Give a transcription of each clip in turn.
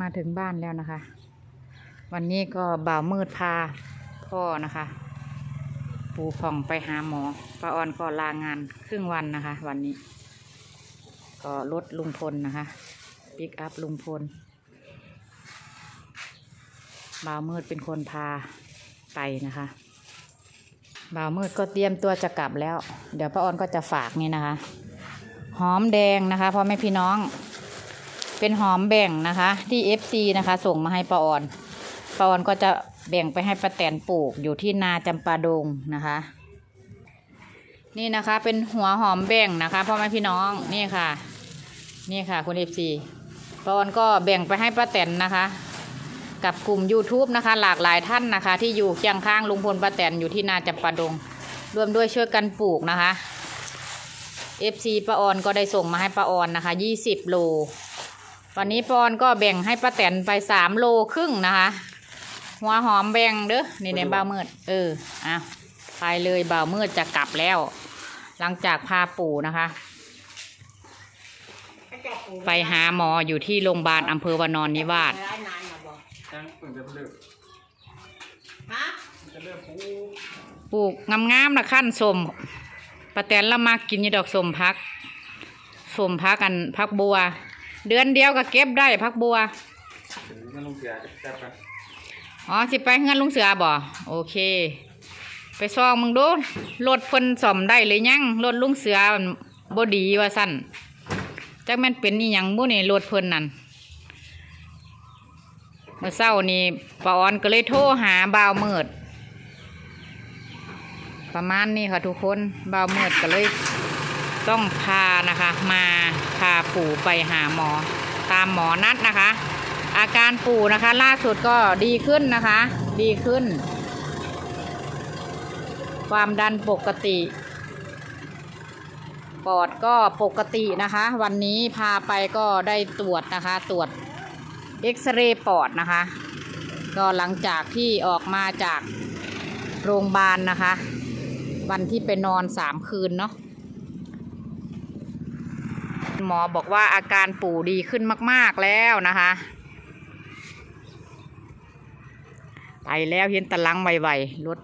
มาถึงบ้านแล้วนะคะ วันนี้ก็บ่าวมืดพาพ่อนะคะ ปูผ่องไปหาหมอป้าออนก็ลางานครึ่งวันนะคะ วันนี้ ก็รถลุงพลนะคะปิกอัพลุงพลบ่าวมืดเป็นคนพาไปนะคะบ่าวมืดก็เตรียมตัวจะกลับแล้ว เดี๋ยวป้าออนก็จะฝากนี่นะคะ หอมแดงนะคะพ่อแม่พี่น้อง เป็นหอมแบ่งนะคะที่ FC นะคะ ส่งมาให้ปาออนปาออนก็จะแบ่งไปให้ป้าแตนปลูกอยู่ที่นาจำปาดงนะคะ นี่นะคะเป็นหัวหอมแบ่งนะคะพ่อแม่พี่น้องนี่ค่ะ นี่ค่ะคุณ FC ปาออนก็แบ่งไปให้ป้าแตนนะคะ กับกลุ่ม YouTube นะคะ หลากหลายท่านนะคะ ที่อยู่เคียงข้างลุงพลป้าแตนอยู่ที่นาจำปาดงร่วมด้วยช่วยกันปลูกนะคะ FC ป้าออนก็ได้ส่งมาให้ป้าออนนะคะ 20 โล วันนี้ป้าออนก็แบ่งให้ป้าแตนไป3โลครึ่งนะคะ หัวหอมแบ่งเด้อนี่ในบ่าวมืดเอออะไปเลยบ่าวมืดจะกลับแล้ว หลังจากพาปู่นะคะ ไปหาหมออยู่ที่โรงพยาบาลอำเภอวานอนนิวาสร้ายนานมาบอกจังเพิ่งจะเลิกฮะจะเลิกปูปลูกงามๆนะขั้นสมป้าแตนละมากกินอยี่ดอกสมพักสมพักกันพักบัว เดือนเดียวก็เก็บได้พักบัวถึงเงินลงเสียจะจับกันอ๋อสิไปเงินลุงเสือบ่โอเค ไปซองมึงดูรถเพิ่นซ่อมได้หรือยังรถลุงเสือมันบ่ดีว่าสั่นจักแม่นเป็นอีหยังบ่นี่รถเพิ่นนั่นเมื่อเช้านี่ป้าออนก็เลยโทรหาบ่าวมืด ประมาณนี้ค่ะทุกคนบ่าวมืดก็เลย ต้องพานะคะมาพาปู่ไปหาหมอ ตามหมอนัดนะคะ อาการปู่นะคะ ล่าสุดก็ดีขึ้นนะคะ ดีขึ้น ความดันปกติปอดก็ปกตินะคะ วันนี้พาไปก็ได้ตรวจนะคะ ตรวจเอ็กซเรย์ปอดนะคะ ก็หลังจากที่ออกมาจากโรงพยาบาลนะคะ วันที่ไปนอนสามคืนเนาะ หมอบอกว่าอาการปู่ดีขึ้นมาก ๆแล้วนะคะ ไปแล้วเห็นตะลังไวๆรถ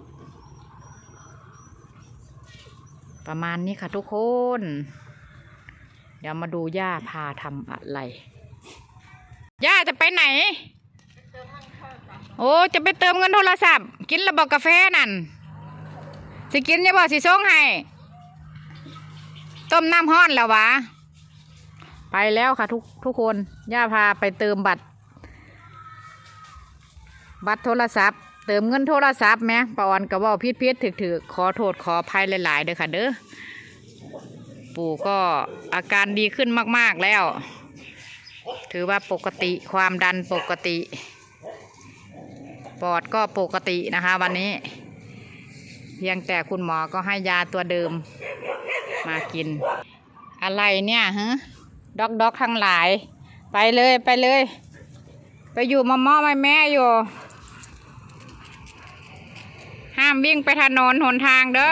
ประมาณนี้ค่ะทุกคน เดี๋ยวมาดูย่าพาทำอะไร ย่าจะไปไหน โอ้ จะไปเติมเงินโทรศัพท์ กินระบอกกาแฟนั่น สิกินจะบอกสิส่งให้ ต้มน้ำห้อนแล้ววะ ไปแล้วค่ะทุกทุกคน ย่าพาไปเติมบัตร บัตรโทรศัพท์ เติมเงินโทรศัพท์ไหมปอนก็เว่าพิษพิษถือถือๆขอโทษขออภัยหลาย ๆ เด้อค่ะเด้อ ปู่ก็อาการดีขึ้นมาก ๆ แล้ว ถือว่าปกติความดันปกติ ปอดก็ปกตินะคะ วันนี้ เพียงแต่คุณหมอก็ให้ยาตัวเดิมมากิน อะไรเนี่ยฮะ ด็อกด็อกทั้งหลาย ไปเลยไปเลย ไปอยู่มอมอไม่แม่อยู่ ห้ามวิ่งไปถนนหนทางเด้อ